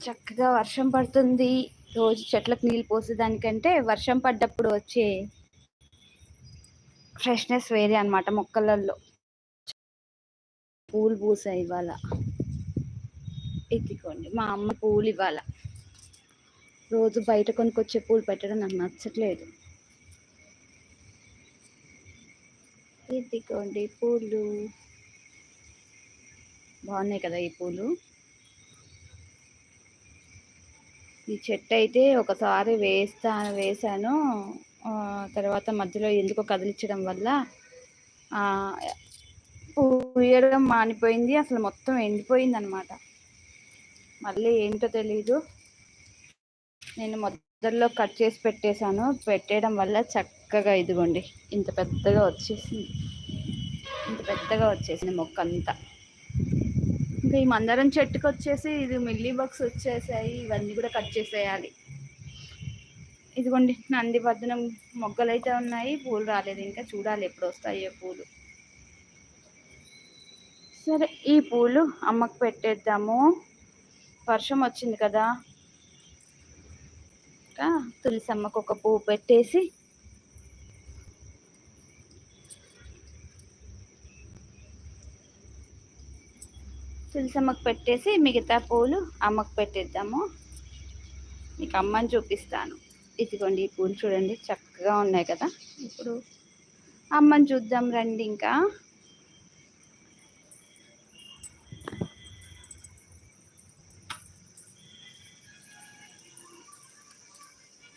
చక్కగా వర్షం పడుతుంది. రోజు చెట్లకు నీళ్ళు పోసేదానికంటే వర్షం పడ్డప్పుడు వచ్చే ఫ్రెష్నెస్ వేరే అనమాట మొక్కలలో పూలు పూసాయి ఇవాళ. ఎత్తుకోండి. మా అమ్మ పూలు ఇవాళ. రోజు బయట కొనుక్కొచ్చే పూలు పెట్టడం నాకు నచ్చట్లేదు. ఎత్తుకోండి పూలు. బాగున్నాయి కదా ఈ పూలు? ఈ చెట్టు అయితే ఒకసారి వేస్తా వేసాను తర్వాత మధ్యలో ఎందుకో కదిలించడం వల్ల ఉయ్యడం మానిపోయింది. అసలు మొత్తం ఎండిపోయింది అనమాట మళ్ళీ ఏంటో తెలీదు. నేను మొదల్లో కట్ చేసి పెట్టేశాను. పెట్టేయడం వల్ల చక్కగా ఇదిగోండి ఇంత పెద్దగా వచ్చేసింది. ఇంత పెద్దగా వచ్చేసింది మొక్క అంతా ఇంకా ఈ మందారం చెట్టుకు వచ్చేసి ఇది మిల్లీ బాక్స్ వచ్చేసాయి. ఇవన్నీ కూడా కట్ చేసేయాలి. ఇదిగోండి నంది వద్దనం మొగ్గలు అయితే ఉన్నాయి. పూలు రాలేదు. ఇంకా చూడాలి ఎప్పుడు వస్తాయో పూలు. సరే ఈ పూలు అమ్మకు పెట్టేద్దాము. వర్షం వచ్చింది కదా. ఇంకా తులసి అమ్మకు ఒక పువ్వు పెట్టేసి తులసమ్మకు పెట్టేసి మిగతా పూలు అమ్మకు పెట్టేద్దాము. మీకు అమ్మని చూపిస్తాను. ఇదిగోండి ఈ పూలు చూడండి చక్కగా ఉన్నాయి కదా. ఇప్పుడు అమ్మని చూద్దాం రండి ఇంకా.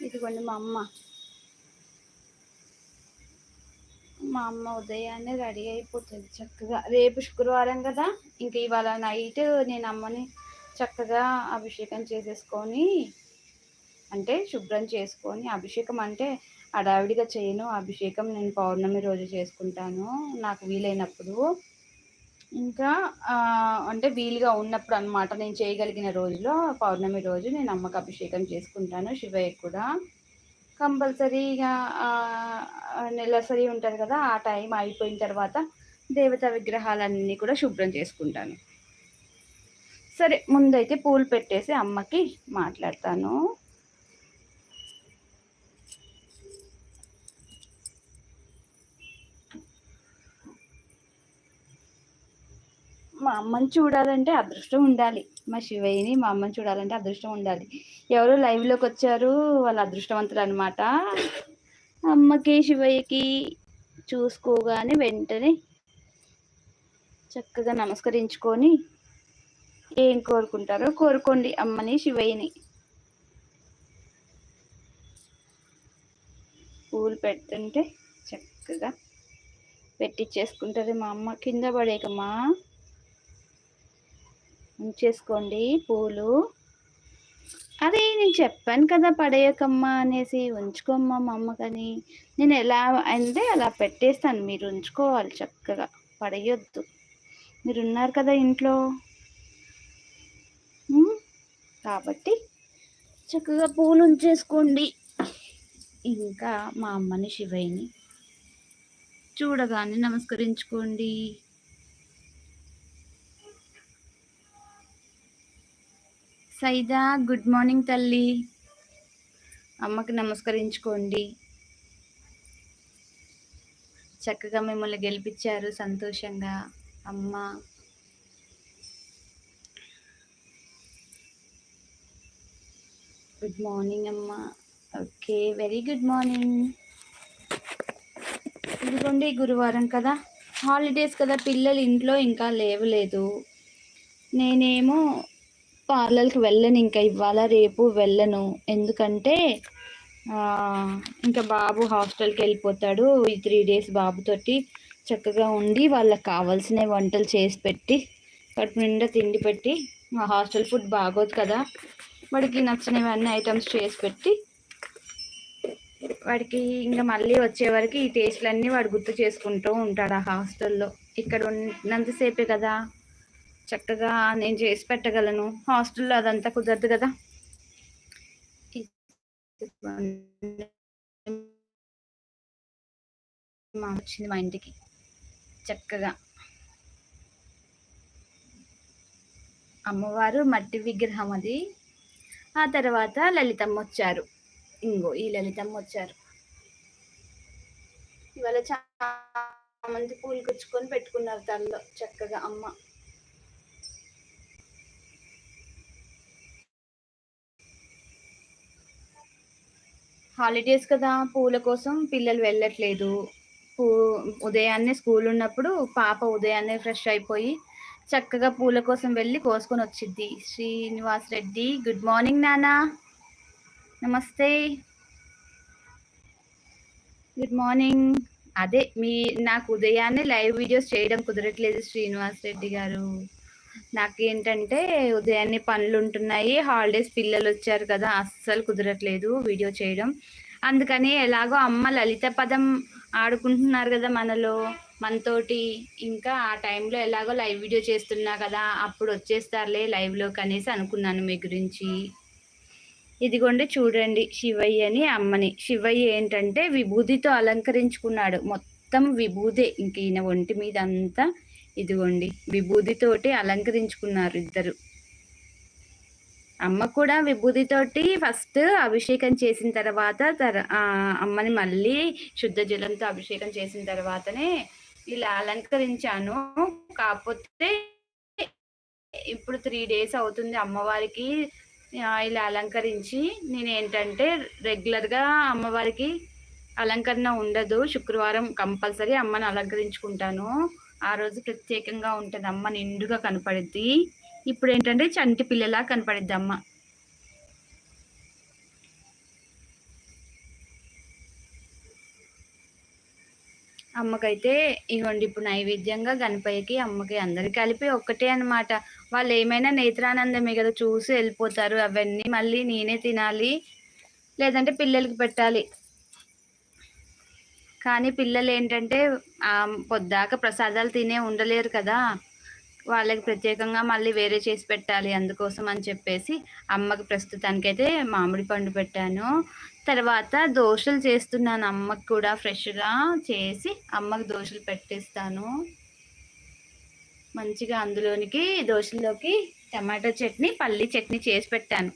ఇదిగోండి మా అమ్మ. మా అమ్మ ఉదయాన్నే రెడీ అయిపోతుంది చక్కగా. రేపు శుక్రవారం కదా ఇంకా ఇవాళ నైట్ నేను అమ్మని చక్కగా అభిషేకం చేసేసుకొని అంటే శుభ్రం చేసుకొని అభిషేకం అంటే అడావిడిగా చేయను అభిషేకం నేను పౌర్ణమి రోజు చేసుకుంటాను నాకు వీలైనప్పుడు. ఇంకా అంటే వీలుగా ఉన్నప్పుడు అనమాట నేను చేయగలిగిన రోజులో పౌర్ణమి రోజు నేను అమ్మకు అభిషేకం చేసుకుంటాను శివయ్య కూడా. కంపల్సరీగా నెలసరి ఉంటుంది కదా ఆ టైం అయిపోయిన తర్వాత దేవతా విగ్రహాలన్నీ కూడా శుభ్రం చేసుకుంటాను. సరే ముందైతే పూలు పెట్టేసి అమ్మకి మాట్లాడతాను. మా అమ్మని చూడాలంటే అదృష్టం ఉండాలి. మా శివయ్యని మా అమ్మని చూడాలంటే అదృష్టం ఉండాలి. ఎవరు లైవ్లోకి వచ్చారు వాళ్ళు అదృష్టవంతులు అనమాట అమ్మకి శివయ్యకి చూసుకోగానే వెంటనే చక్కగా నమస్కరించుకొని ఏం కోరుకుంటారో కోరుకోండి అమ్మని శివయ్యని. పూలు పెడుతుంటే చక్కగా పెట్టిచ్చేసుకుంటుంది మా అమ్మ. కింద పడేకమ్మా. ఉంచేసుకోండి పూలు. అదే నేను చెప్పాను కదా పడేయకమ్మా అనేసి ఉంచుకోమ్మా మా అమ్మకని. నేను ఎలా అంటే అలా పెట్టేస్తాను మీరు ఉంచుకోవాలి చక్కగా పడేయొద్దు. మీరు ఉన్నారు కదా ఇంట్లో. కాబట్టి చక్కగా పూలు ఉంచేసుకోండి. ఇంకా మా అమ్మని శివయ్యని చూడగానే నమస్కరించుకోండి. సైదా గుడ్ మార్నింగ్ తల్లి. అమ్మకి నమస్కరించుకోండి. చక్కగా మిమ్మల్ని గెలిపించారు సంతోషంగా. అమ్మ. గుడ్ మార్నింగ్ అమ్మ. Okay very good morning. ఇదిగోండి గురువారం కదా. హాలిడేస్ కదా పిల్లలు ఇంట్లో ఇంకా లేవలేదు. నేనేమో పార్లర్కి వెళ్ళను ఇంకా ఇవాళ రేపు వెళ్ళను. ఎందుకంటే ఇంకా బాబు హాస్టల్కి వెళ్ళిపోతాడు. ఈ త్రీ డేస్ బాబుతోటి చక్కగా ఉండి వాళ్ళకి కావాల్సిన వంటలు చేసి పెట్టి కడుపు నిండా తిండి పెట్టి మా హాస్టల్ ఫుడ్ బాగోదు కదా. వాడికి నచ్చినవన్నీ ఐటమ్స్ చేసి పెట్టి వాడికి ఇంకా మళ్ళీ వచ్చే వరకు ఈ టేస్ట్లన్నీ వాడు గుర్తు చేసుకుంటూ ఉంటాడు ఆ హాస్టల్లో. ఇక్కడ ఉన్నంతసేపే కదా. చక్కగా నేను చేసి పెట్టగలను. హాస్టల్లో అదంతా కుదరదు కదా. మా వచ్చింది మా ఇంటికి. చక్కగా. అమ్మవారు మట్టి విగ్రహం అది. ఆ తర్వాత లలితమ్మ వచ్చారు. ఇంగో ఈ లలితమ్మ వచ్చారు. ఇవాళ చాలా మంది పూలు కుచ్చుకొని పెట్టుకున్నారు తలలో చక్కగా అమ్మ. హాలిడేస్ కదా పూల కోసం పిల్లలు వెళ్ళట్లేదు. పూ ఉదయాన్నే స్కూల్ ఉన్నప్పుడు పాప ఉదయాన్నే ఫ్రెష్ అయిపోయి చక్కగా పూల కోసం వెళ్ళి కోసుకొని వచ్చింది శ్రీనివాస్ రెడ్డి గుడ్ మార్నింగ్ నానా నమస్తే. Good morning. అదే మీ నాకు ఉదయాన్నే లైవ్ వీడియోస్ చేయడం కుదరట్లేదు శ్రీనివాస్ రెడ్డి గారు. నాకేంటంటే ఉదయాన్నే పనులు ఉంటున్నాయి హాలిడేస్ పిల్లలు వచ్చారు కదా అస్సలు కుదరట్లేదు వీడియో చేయడం. అందుకని ఎలాగో అమ్మ లలిత పదం ఆడుకుంటున్నారు కదా మనలో మనతోటి. ఇంకా ఆ టైంలో ఎలాగో లైవ్ వీడియో చేస్తున్నా కదా అప్పుడు వచ్చేస్తారులే లైవ్లో కనేసి అనుకున్నాను మీ గురించి. ఇదిగోండి చూడండి శివయ్య అని అమ్మని. శివయ్య ఏంటంటే విభూతితో అలంకరించుకున్నాడు. మొత్తం విభూదే ఇంక ఈయన ఒంటి మీద అంతా ఇదిగోండి విభూతితోటి అలంకరించుకున్నారు ఇద్దరు. అమ్మ కూడా విభూతితోటి ఫస్ట్ అభిషేకం చేసిన తర్వాత తర అమ్మని మళ్ళీ శుద్ధ జలంతో అభిషేకం చేసిన తర్వాతనే ఇలా అలంకరించాను. కాకపోతే ఇప్పుడు త్రీ డేస్ అవుతుంది అమ్మవారికి ఇలా అలంకరించి. నేను ఏంటంటే రెగ్యులర్గా అమ్మవారికి అలంకరణ ఉండదు. శుక్రవారం కంపల్సరీ అమ్మని అలంకరించుకుంటాను. ఆ రోజు ప్రత్యేకంగా ఉంటుంది అమ్మ నిండుగా కనపడుద్ది. ఇప్పుడు ఏంటంటే చంటి పిల్లలా కనపడిద్ది అమ్మ అమ్మకైతే ఇవ్వండి ఇప్పుడు నైవేద్యంగా గణపయ్యకి అమ్మకి అందరికి కలిపి ఒక్కటే అనమాట వాళ్ళు ఏమైనా నేత్రానందమే కదా చూసి వెళ్ళిపోతారు. అవన్నీ మళ్ళీ నేనే తినాలి. లేదంటే పిల్లలకి పెట్టాలి. కానీ పిల్లలు ఏంటంటే పొద్దాక ప్రసాదాలు తినే ఉండలేరు కదా. వాళ్ళకి ప్రత్యేకంగా మళ్ళీ వేరే చేసి పెట్టాలి అందుకోసం అని చెప్పేసి అమ్మకి ప్రస్తుతానికైతే మామిడి పండు పెట్టాను. తర్వాత దోశలు చేస్తున్నాను అమ్మకి కూడా ఫ్రెష్గా చేసి అమ్మకి దోశలు పెట్టిస్తాను. మంచిగా అందులోనికి దోశల్లోకి టమాటో చట్నీ పల్లి చట్నీ చేసి పెట్టాను.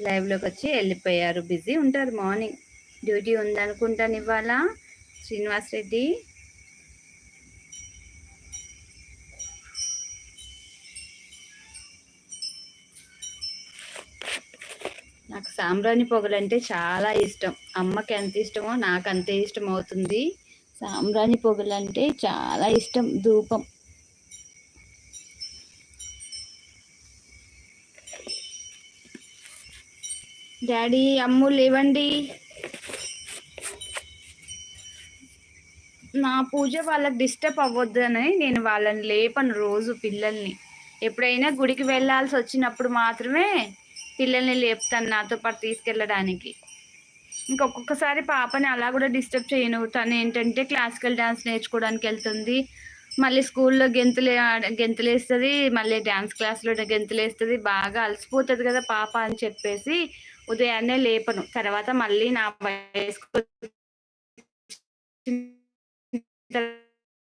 లైవ్లోకి వచ్చి వెళ్ళిపోయారు బిజీ ఉంటారు మార్నింగ్. డ్యూటీ ఉందనుకుంటాను ఇవాళ శ్రీనివాస్ రెడ్డి నాకు సాంబ్రాణి పొగలంటే చాలా ఇష్టం. అమ్మకి ఎంత ఇష్టమో నాకు అంతే ఇష్టం అవుతుంది సాంబ్రాణి పొగలంటే చాలా ఇష్టం. ధూపం. డాడీ అమ్ము లేవండి. నా పూజ వాళ్ళకి డిస్టర్బ్ అవ్వద్దని నేను వాళ్ళని లేపను రోజు పిల్లల్ని. ఎప్పుడైనా గుడికి వెళ్ళాల్సి వచ్చినప్పుడు మాత్రమే పిల్లల్ని లేపుతాను నాతో పాటు తీసుకెళ్ళడానికి. ఇంకొకసారి పాపని అలా కూడా డిస్టర్బ్ చేయను. తను ఏంటంటే క్లాసికల్ డ్యాన్స్ నేర్చుకోవడానికి వెళ్తుంది. మళ్ళీ స్కూల్లో గెంతులే గెంతులేస్తుంది. మళ్ళీ డ్యాన్స్ క్లాస్లో గెంతులేస్తుంది. బాగా అలసిపోతుంది కదా పాప అని చెప్పేసి ఉదయాన్నే లేపను. తర్వాత మళ్ళీ నా వయసుకు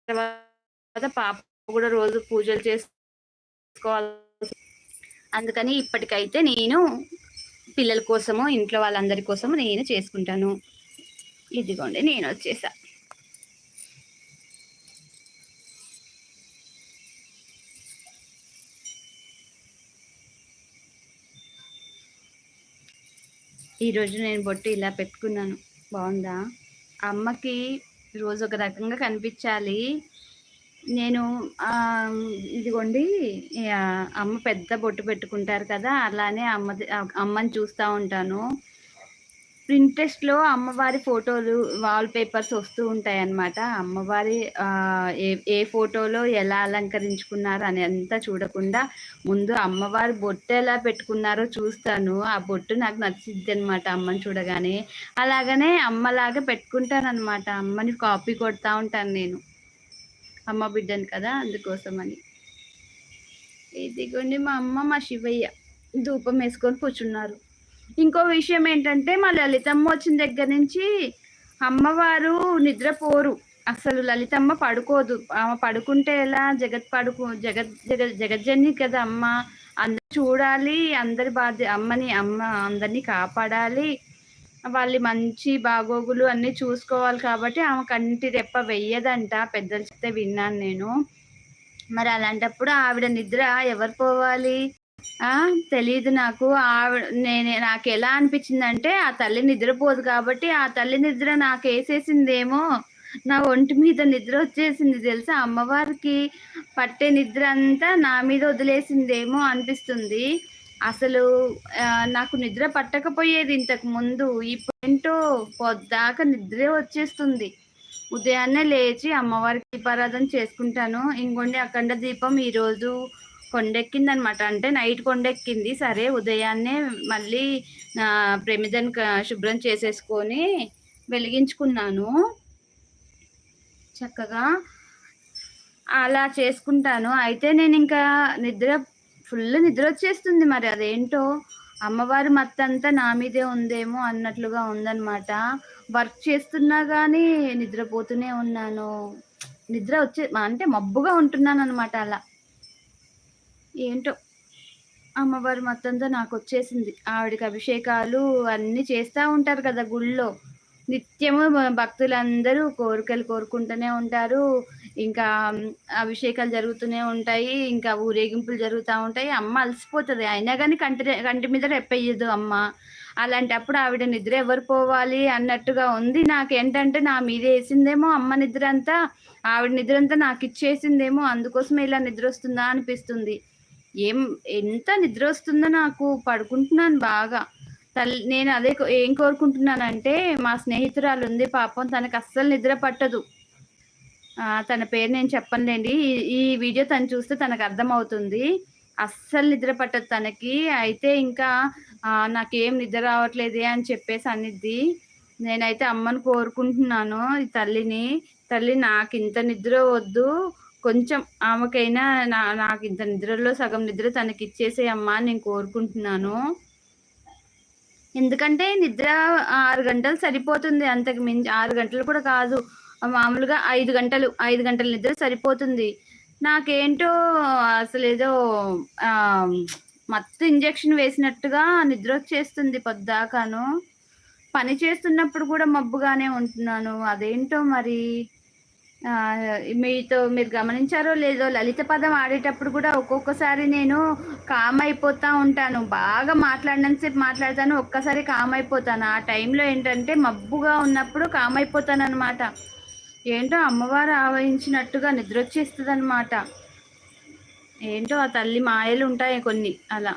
తర్వాత పాప కూడా రోజు పూజలు చేసుకోవాలి అందుకని ఇప్పటికైతే నేను పిల్లల కోసము ఇంట్లో వాళ్ళందరి కోసము నేను చేసుకుంటాను. ఇదిగోండి నేను వచ్చేసా. ఈరోజు నేను బొట్టు ఇలా పెట్టుకున్నాను. బాగుందా? అమ్మకి రోజు ఒక రకంగా కనిపించాలి. నేను ఇదిగోండి అమ్మ పెద్ద బొట్టు పెట్టుకుంటారు కదా అలానే అమ్మ అమ్మని చూస్తూ ఉంటాను. ప్రింటెస్ట్లో అమ్మవారి ఫోటోలు వాల్ పేపర్స్ వస్తూ ఉంటాయి అన్నమాట అమ్మవారి ఏ ఏ ఫోటోలో ఎలా అలంకరించుకున్నారు అని అంతా చూడకుండా ముందు అమ్మవారి బొట్టు ఎలా పెట్టుకున్నారో చూస్తాను. ఆ బొట్టు నాకు నచ్చిద్ది అనమాట అమ్మని చూడగానే. అలాగనే అమ్మలాగా పెట్టుకుంటాను అనమాట అమ్మని కాపీ కొడతా ఉంటాను నేను. అమ్మ బిడ్డను కదా అందుకోసమని. ఇదిగోండి మా అమ్మ మా శివయ్య. ధూపం వేసుకొని కూర్చున్నారు. ఇంకో విషయం ఏంటంటే మా లలితమ్మ వచ్చిన దగ్గర నుంచి అమ్మవారు నిద్రపోరు. అసలు లలితమ్మ పడుకోదు. ఆమె పడుకుంటే ఎలా? జగత్ పడుకు జగత్ జగ జగజ్జని కదా అమ్మ. అందరు చూడాలి అందరి బాధ్య అమ్మని అమ్మ అందరినీ కాపాడాలి. వాళ్ళ మంచి బాగోగులు అన్నీ చూసుకోవాలి కాబట్టి ఆమె కంటి రెప్ప వెయ్యదంట. పెద్దలు చెప్తే విన్నాను నేను. మరి అలాంటప్పుడు ఆవిడ నిద్ర ఎవరు పోవాలి? తెలియదు నాకు. ఆవిడ నేను నాకు ఎలా అనిపించిందంటే ఆ తల్లి నిద్రపోదు కాబట్టి ఆ తల్లి నిద్ర నాకు వేసేసిందేమో. నా ఒంటి మీద నిద్ర వచ్చేసింది తెలుసా? అమ్మవారికి పట్టే నిద్ర అంతా నా మీద వదిలేసిందేమో అనిపిస్తుంది. అసలు నాకు నిద్ర పట్టకపోయేది ఇంతకు ముందు. ఇప్పుడేంటో పొద్దాక నిద్రే వచ్చేస్తుంది. ఉదయాన్నే లేచి అమ్మవారికి దీపారాధన చేసుకుంటాను. ఇంకొండి అఖండ దీపం ఈరోజు కొండెక్కింది అనమాట అంటే నైట్ కొండెక్కింది. సరే ఉదయాన్నే మళ్ళీ ప్రమిదన్ శుభ్రం చేసేసుకొని వెలిగించుకున్నాను. చక్కగా అలా చేసుకుంటాను. అయితే నేను ఇంకా నిద్ర ఫుల్ నిద్ర వచ్చేస్తుంది మరి. అదేంటో? అమ్మవారి మత్తంతా నా మీదే ఉందేమో అన్నట్లుగా ఉందన్నమాట వర్క్ చేస్తున్నా కానీ నిద్రపోతూనే ఉన్నాను. నిద్ర వచ్చే అంటే మబ్బుగా ఉంటున్నాను అనమాట అలా. ఏంటో. అమ్మవారి మొత్తంతో నాకు వచ్చేసింది. ఆవిడకి అభిషేకాలు అన్నీ చేస్తూ ఉంటారు కదా గుళ్ళో. నిత్యము భక్తులందరూ కోరికలు కోరుకుంటూనే ఉంటారు. ఇంకా అభిషేకాలు జరుగుతూనే ఉంటాయి. ఇంకా ఊరేగింపులు జరుగుతూ ఉంటాయి. అమ్మ అలసిపోతుంది. అయినా కానీ కంటి కంటి మీద రెప్పయ్యదు అమ్మ. అలాంటప్పుడు ఆవిడ నిద్ర ఎవరు పోవాలి అన్నట్టుగా ఉంది. నాకేంటంటే నా మీద వేసిందేమో అమ్మ నిద్ర అంతా ఆవిడ నిద్ర అంతా నాకు ఇచ్చేసిందేమో. అందుకోసమే ఇలా నిద్ర వస్తుందా అనిపిస్తుంది. ఏం ఎంత నిద్ర వస్తుందో నాకు పడుకుంటున్నాను బాగా. తల్లి నేను అదే ఏం కోరుకుంటున్నానంటే మా స్నేహితురాలు ఉంది పాపం తనకు అస్సలు నిద్ర పట్టదు. తన పేరు నేను చెప్పనులేండి. ఈ వీడియో తను చూస్తే తనకు అర్థమవుతుంది. అస్సలు నిద్ర పట్టదు తనకి. అయితే ఇంకా నాకేం నిద్ర రావట్లేదే అని చెప్పేసి అనిద్ది. నేనైతే అమ్మను కోరుకుంటున్నాను ఈ తల్లిని. తల్లి నాకు ఇంత నిద్ర వద్దు. కొంచెం ఆమెకైనా నా నాకు ఇంత నిద్రలో సగం నిద్ర తనకి ఇచ్చేసే అమ్మా నేను కోరుకుంటున్నాను. ఎందుకంటే నిద్ర ఆరు గంటలు సరిపోతుంది. అంతకు మించి ఆరు గంటలు కూడా కాదు. మామూలుగా ఐదు గంటలు ఐదు గంటల నిద్ర సరిపోతుంది. నాకేంటో అసలు ఏదో మత్తు ఇంజక్షన్ వేసినట్టుగా నిద్ర వచ్చేస్తుంది పొద్దాకాను. పని చేస్తున్నప్పుడు కూడా మబ్బుగానే ఉంటున్నాను. అదేంటో మరి? మీతో మీరు గమనించారో లేదో లలిత పదం ఆడేటప్పుడు కూడా ఒక్కొక్కసారి నేను కామ్ అయిపోతూ ఉంటాను. బాగా మాట్లాడినంతసేపు మాట్లాడతాను ఒక్కసారి కామ్ అయిపోతాను. ఆ టైంలో ఏంటంటే మబ్బుగా ఉన్నప్పుడు కామ్ అయిపోతాను అనమాట ఏంటో అమ్మవారు ఆవహించినట్టుగా నిద్ర వచ్చేస్తుంది అనమాట ఏంటో ఆ తల్లి మాయలు ఉంటాయి కొన్ని అలా.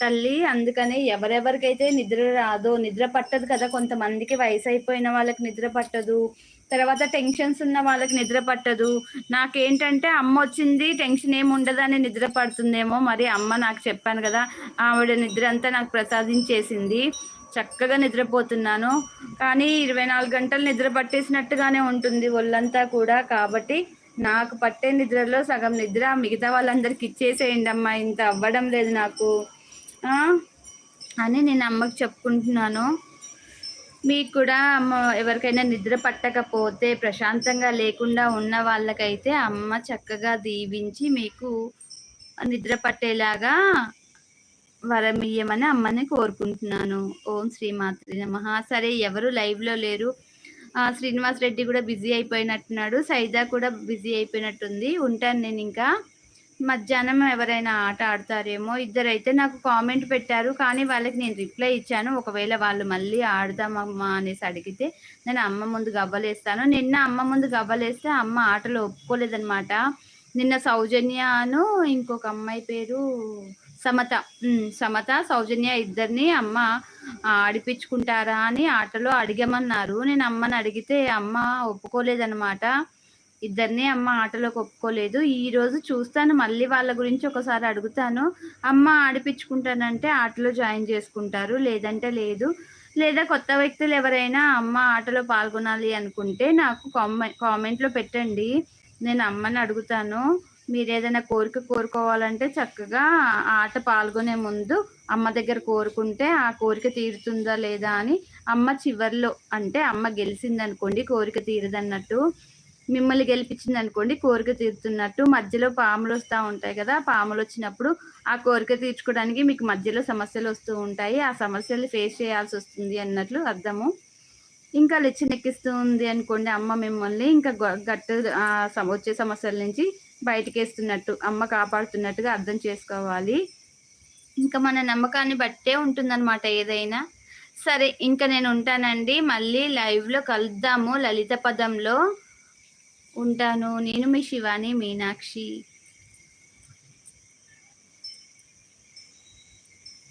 తల్లి అందుకనే ఎవరెవరికైతే నిద్ర రాదో నిద్ర పట్టదు కదా కొంతమందికి వయసు అయిపోయిన వాళ్ళకి నిద్ర పట్టదు. తర్వాత టెన్షన్స్ ఉన్న వాళ్ళకి నిద్ర పట్టదు. నాకేంటంటే అమ్మ వచ్చింది టెన్షన్ ఏమి అని నిద్ర పడుతుందేమో. మరి అమ్మ నాకు చెప్పాను కదా ఆవిడ నిద్ర అంతా నాకు ప్రసాదించేసింది. చక్కగా నిద్రపోతున్నాను. కానీ ఇరవై నాలుగు గంటలు నిద్ర పట్టేసినట్టుగానే ఉంటుంది ఒళ్ళంతా కూడా. కాబట్టి నాకు పట్టే నిద్రలో సగం నిద్ర మిగతా వాళ్ళందరికి ఇచ్చేసేయండి అమ్మా. ఇంత అవ్వడం లేదు నాకు. అని నేను అమ్మకి చెప్పుకుంటున్నాను. మీకు కూడా అమ్మ ఎవరికైనా నిద్ర పట్టకపోతే ప్రశాంతంగా లేకుండా ఉన్న వాళ్ళకైతే అమ్మ చక్కగా దీవించి మీకు నిద్ర పట్టేలాగా వరం ఇయ్యమని అమ్మని కోరుకుంటున్నాను. ఓం శ్రీమాత్రి నమ. సరే ఎవరు లైవ్లో లేరు. శ్రీనివాస్ రెడ్డి కూడా బిజీ అయిపోయినట్టున్నాడు. సైదా కూడా బిజీ అయిపోయినట్టుంది. ఉంటాను నేను ఇంకా. మధ్యాహ్నం ఎవరైనా ఆట ఆడతారేమో ఇద్దరైతే నాకు కామెంట్ పెట్టారు. కానీ వాళ్ళకి నేను రిప్లై ఇచ్చాను. ఒకవేళ వాళ్ళు మళ్ళీ ఆడదామమ్మా అనేసి అడిగితే నేను అమ్మ ముందు గవ్వలేస్తాను. నిన్న అమ్మ ముందు గవ్వలేస్తే అమ్మ ఆటలో ఒప్పుకోలేదనమాట నిన్న సౌజన్యను ఇంకొక అమ్మాయి పేరు సమత. సమత సౌజన్య ఇద్దరిని అమ్మ ఆడిపించుకుంటారా అని ఆటలో అడిగమన్నారు. నేను అమ్మని అడిగితే అమ్మ ఒప్పుకోలేదనమాట ఇద్దరిని అమ్మ ఆటలోకి ఒప్పుకోలేదు. ఈరోజు చూస్తాను మళ్ళీ వాళ్ళ గురించి ఒకసారి అడుగుతాను. అమ్మ ఆడిపించుకుంటానంటే ఆటలో జాయిన్ చేసుకుంటారు లేదంటే లేదు. లేదా కొత్త వ్యక్తులు ఎవరైనా అమ్మ ఆటలో పాల్గొనాలి అనుకుంటే నాకు కామె కామెంట్లో పెట్టండి. నేను అమ్మని అడుగుతాను. మీరు ఏదైనా కోరిక కోరుకోవాలంటే చక్కగా ఆట పాల్గొనే ముందు అమ్మ దగ్గర కోరుకుంటే ఆ కోరిక తీరుతుందా లేదా అని అమ్మ చివర్లో అంటే అమ్మ గెలిచిందనుకోండి కోరిక తీరదన్నట్టు. మిమ్మల్ని గెలిపించింది అనుకోండి కోరిక తీరుతున్నట్టు మధ్యలో పాములు వస్తూ ఉంటాయి కదా పాములు వచ్చినప్పుడు ఆ కోరిక తీర్చుకోవడానికి మీకు మధ్యలో సమస్యలు వస్తూ ఉంటాయి. ఆ సమస్యలు ఫేస్ చేయాల్సి వస్తుంది అన్నట్లు అర్థము. ఇంకా లెచ్చి నెక్కిస్తూ ఉంది అనుకోండి అమ్మ మిమ్మల్ని ఇంకా గ- గట్టు వచ్చే సమస్యల నుంచి బయటకి వేస్తున్నట్టు అమ్మ కాపాడుతున్నట్టుగా అర్థం చేసుకోవాలి. ఇంకా మన నమ్మకాన్ని బట్టే ఉంటుందన్నమాట ఏదైనా. సరే ఇంకా నేను ఉంటానండి. మళ్ళీ లైవ్లో కలుద్దాము. లలిత పదంలో ఉంటాను. నేను మీ శివాని మీనాక్షి.